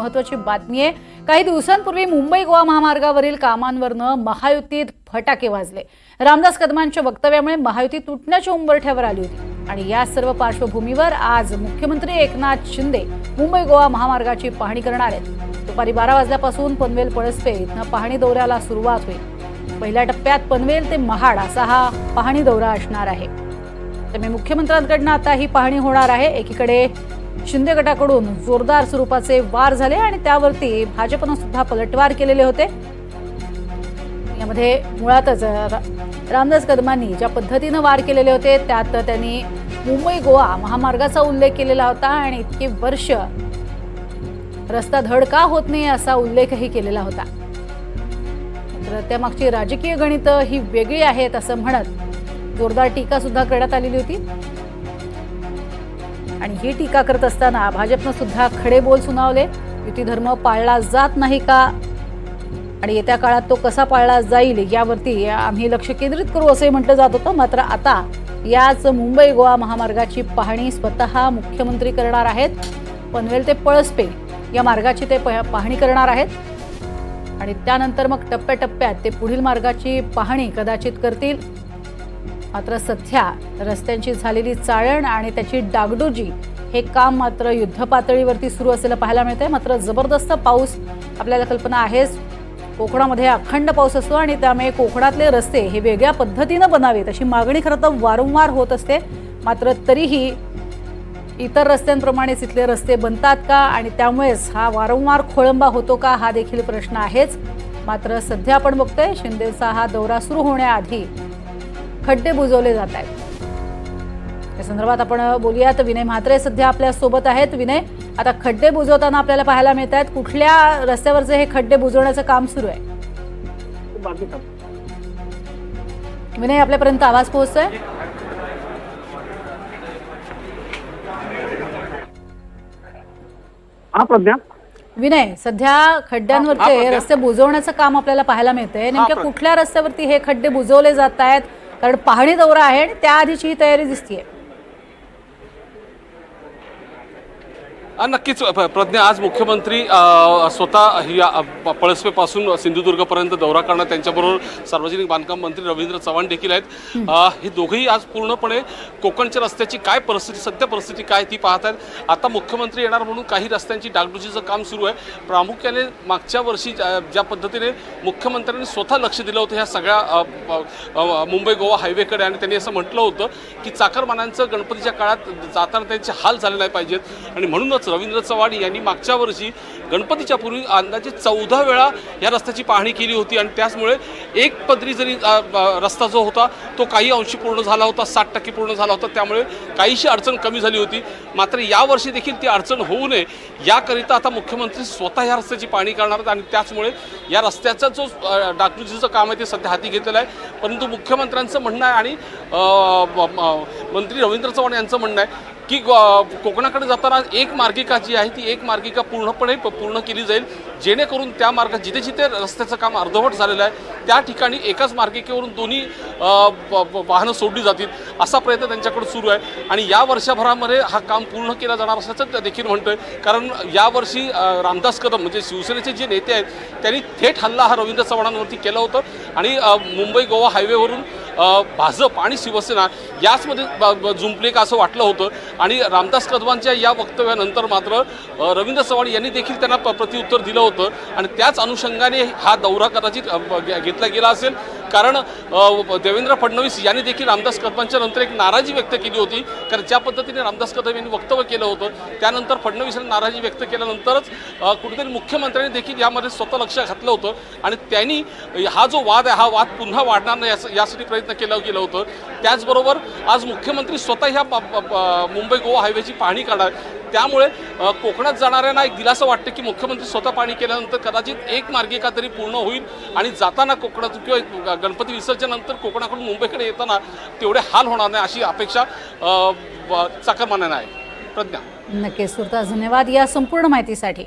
महत्वाची बातमी आहे. काही दिवसांपूर्वी मुंबई गोवा महामार्गावरील कामांवरनं महायुतीत फटाके वाजले. रामदास कदमांच्या वक्तव्यामुळे महायुती तुटण्याच्या उंबरठ्यावर आली होती. आणि या सर्व पार्श्वभूमीवर आज मुख्यमंत्री एकनाथ शिंदे मुंबई गोवा महामार्गाची पाहणी करणार आहेत. दुपारी बारा वाजल्यापासून पनवेल पळसपे इथनं पाहणी दौऱ्याला सुरुवात होईल. पहिल्या टप्प्यात पनवेल ते महाड असा हा पाहणी दौरा असणार आहे. त्यामुळे मुख्यमंत्र्यांकडनं आता ही पाहणी होणार आहे. एकीकडे शिंदे गटाकडून जोरदार स्वरूपाचे वार झाले आणि त्यावरती भाजपनं सुद्धा पलटवार केलेले होते. यामध्ये मुळातच रा- रामदास कदमांनी ज्या पद्धतीनं वार केलेले होते त्यात त्यांनी मुंबई गोवा महामार्गाचा उल्लेख केलेला होता आणि इतकी वर्ष रस्ता धड का होत नाही असा उल्लेखही केलेला होता. तर त्यामागची राजकीय गणितं ही वेगळी आहेत असं म्हणत जोरदार टीका सुद्धा करण्यात आलेली होती. आणि ही टीका करत असताना भाजपनं सुद्धा खडे बोल सुनावले. युती धर्म पाळला जात नाही का? आणि येत्या काळात तो कसा पाळला जाईल यावरती आम्ही लक्ष केंद्रित करू असंही म्हटलं जात होतं. मात्र आता याच मुंबई गोवा महामार्गाची पाहणी स्वतः मुख्यमंत्री करणार आहेत. पनवेल ते पळसपे या मार्गाची ते पाहणी करणार आहेत. आणि त्यानंतर मग टप्प्याटप्प्यात ते पुढील मार्गाची पाहणी कदाचित करतील. मात्र सध्या रस्त्यांची झालेली चाळण आणि त्याची डागडुजी हे काम मात्र युद्ध पातळीवरती सुरू असलेलं पाहायला मिळतंय. मात्र जबरदस्त पाऊस आपल्याला कल्पना आहेच. कोकणामध्ये अखंड पाऊस असतो आणि त्यामुळे कोकणातले रस्ते हे वेगळ्या पद्धतीनं बनावेत अशी मागणी खरं तर वारंवार होत असते. मात्र तरीही इतर रस्त्यांप्रमाणेच इथले रस्ते बनतात का आणि त्यामुळेच हा वारंवार खोळंबा होतो का हा देखील प्रश्न आहेच. मात्र सध्या आपण बघतोय शिंदेचा हा दौरा सुरू होण्याआधी खड्डे बुजवले जात आहेत. या संदर्भात आपण बोलूयात. विनय म्हात्रे सध्या आपल्यासोबत आहेत. विनय आता खड्डे बुजवताना आपल्याला पाहायला मिळत आहेत कुठल्या रस्त्यावरचे हे खड्डे बुजवण्याचं काम सुरू आहे? विनय आपल्यापर्यंत आवाज पोहोचतोय? विनय सध्या हा, खड्ड्यांवरचे हा, रस्ते बुजवण्याचं काम आपल्याला पाहायला मिळतंय. नेमक्या कुठल्या रस्त्यावरती हे खड्डे बुजवले जात आहेत? कारण पाहणी दौरा आहे आणि त्याआधीची ही तयारी दिसतीये. नक्कीच. प्रज्ञा आज मुख्यमंत्री स्वतः या अ, पळसपेपासून सिंधुदुर्गपर्यंत दौरा करणार त्यांच्याबरोबर सार्वजनिक बांधकाम मंत्री रवींद्र चव्हाण देखील आहेत. हे दोघेही आज पूर्णपणे कोकणच्या रस्त्याची काय परिस्थिती सध्या परिस्थिती काय ती पाहत आहेत आता मुख्यमंत्री येणार म्हणून काही रस्त्यांची डागडुजीचं काम सुरू आहे. प्रामुख्याने मागच्या वर्षी ज्या ज्या पद्धतीने मुख्यमंत्र्यांनी स्वतः लक्ष दिलं होतं ह्या सगळ्या मुंबई गोवा हायवेकडे आणि त्यांनी असं म्हटलं होतं की चाकरमानांचं गणपतीच्या काळात जाताना त्यांचे हाल झाले नाही पाहिजेत. आणि म्हणूनच रवींद्र चव्हाण यांनी मागच्या वर्षी गणपतीच्या पूर्वी अंदाजे चौदा वेळा या रस्त्याची पाहणी केली होती आणि त्याचमुळे एक पदरी जरी रस्ता जो होता तो काही अंशी पूर्ण झाला होता साठ टक्के पूर्ण झाला होता. त्यामुळे काहीशी अडचण कमी झाली होती. मात्र यावर्षी देखील ती अडचण होऊ नये याकरिता आता मुख्यमंत्री स्वतः या रस्त्याची पाहणी करणार आहेत आणि त्याचमुळे या रस्त्याचा जो अ, डागडुजीचं काम आहे ते सध्या हाती घेतलेलं आहे. परंतु मुख्यमंत्र्यांचं म्हणणं आहे आणि मंत्री रवींद्र चव्हाण यांचं म्हणणं आहे की ग- कोकणाकडे जाताना एक मार्गिका जी आहे ती एक मार्गिका पूर्णपणे पूर्ण केली जाईल. जेणेकरून त्या मार्गात जिथे जिथे रस्त्याचं काम अर्धवट झालेलं आहे त्या ठिकाणी एकाच मार्गिकेवरून दोन्ही ब- वाहनं सोडली जातील असा प्रयत्न त्यांच्याकडे सुरू आहे. आणि या वर्षभरामध्ये हा काम पूर्ण केला जाणार असल्याचं देखील म्हणतोय. कारण यावर्षी रामदास कदम म्हणजे शिवसेनेचे जे नेते आहेत त्यांनी थेट हल्ला हा रवींद्र चव्हाणांवरती केला होतं. आणि मुंबई गोवा हायवेवरून भाजप आणि शिवसेना याचमध्ये जुंपले का असं वाटलं होतं. आणि रामदास कदमांच्या या वक्तव्यानंतर मात्र रवींद्र चव्हाण यांनी देखील त्यांना प- प्रत्युत्तर दिलं होतं. आणि त्याच अनुषंगाने हा दौरा कदाचित घेतला गेला असेल. कारण देवेंद्र फडणवीस यांनी देखील रामदास कदमांच्या नंतर एक नाराजी व्यक्त केली होती. कारण ज्या पद्धतीने रामदास कदम यांनी वक्तव्य केलं होतं त्यानंतर फडणवीस यांनी नाराजी व्यक्त केल्यानंतरच कुठेतरी मुख्यमंत्र्यांनी देखील यामध्ये स्वतः लक्ष घातलं होतं. आणि त्यांनी हा जो वाद आहे हा वाद पुन्हा वाढणार नाही यास- यासाठी प्रयत्न केला गेलं होतं. त्याचबरोबर आज मुख्यमंत्री स्वतः ह्या मुंबई गोवा हायवेची पाहणी करणार त्यामुळे कोकणात जाणाऱ्यांना एक दिलासा वाटतं की मुख्यमंत्री स्वतः पाणी केल्यानंतर कदाचित एक मार्गिका तरी पूर्ण होईल आणि जाताना कोकणात किंवा गणपती विसर्जनानंतर कोकणाकडून मुंबईकडे येताना तेवढे हाल होणार नाही अशी अपेक्षा अ, आहे. प्रज्ञा. नक्कीच सुरतास धन्यवाद या संपूर्ण माहितीसाठी.